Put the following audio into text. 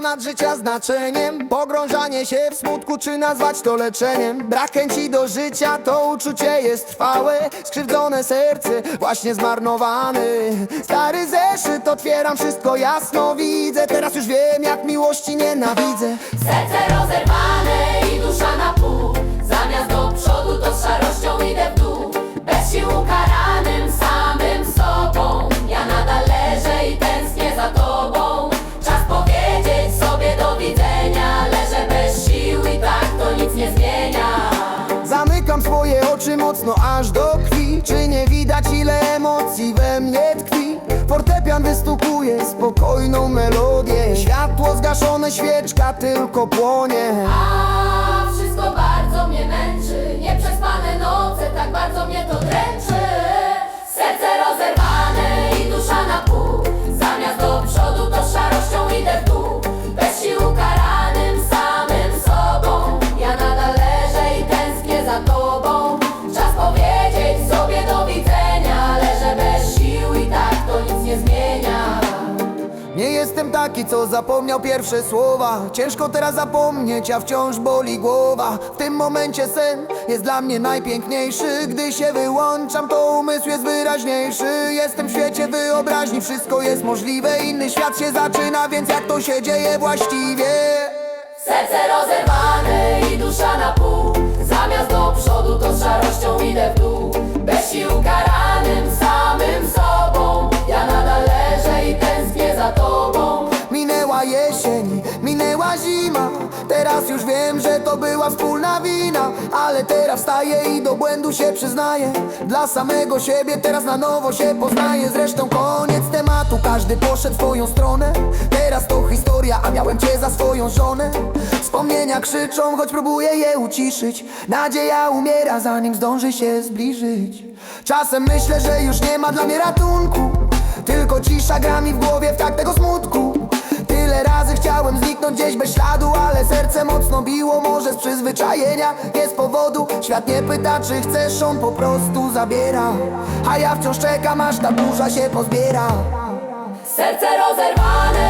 nad życia znaczeniem. Pogrążanie się w smutku, czy nazwać to leczeniem? Brak chęci do życia, to uczucie jest trwałe. Skrzywdzone serce, właśnie zmarnowany. Stary zeszyt, otwieram wszystko jasno. Widzę Teraz już wiem, jak miłości nienawidzę. Serce rozerwane i dusza na pół oczy mocno aż do krwi. Czy nie widać ile emocji we mnie tkwi? Fortepian wystukuje spokojną melodię. Światło zgaszone, świeczka tylko płonie taki, co zapomniał pierwsze słowa. Ciężko teraz zapomnieć, a wciąż boli głowa. W tym momencie sen jest dla mnie najpiękniejszy. Gdy się wyłączam, to umysł jest wyraźniejszy. Jestem w świecie wyobraźni, wszystko jest możliwe. Inny świat się zaczyna, więc jak to się dzieje właściwie? Serce rozerwane i dusza na pół zima. Teraz już wiem, że to była wspólna wina Ale teraz wstaję i do błędu się przyznaję. Dla samego siebie teraz na nowo się poznaję. Zresztą koniec tematu, każdy poszedł swoją stronę. Teraz to historia, a miałem cię za swoją żonę. Wspomnienia krzyczą, choć próbuję je uciszyć. Nadzieja umiera, zanim zdąży się zbliżyć. Czasem myślę, że już nie ma dla mnie ratunku. Tylko cisza gra mi w głowie w tak tego smutku. Tyle razy chciałem zniknąć gdzieś bez śladu Ale serce mocno biło, może z przyzwyczajenia. Nie z powodu, świat nie pyta czy chcesz On po prostu zabiera. A ja wciąż czekam aż ta burza się pozbiera. Serce rozerwane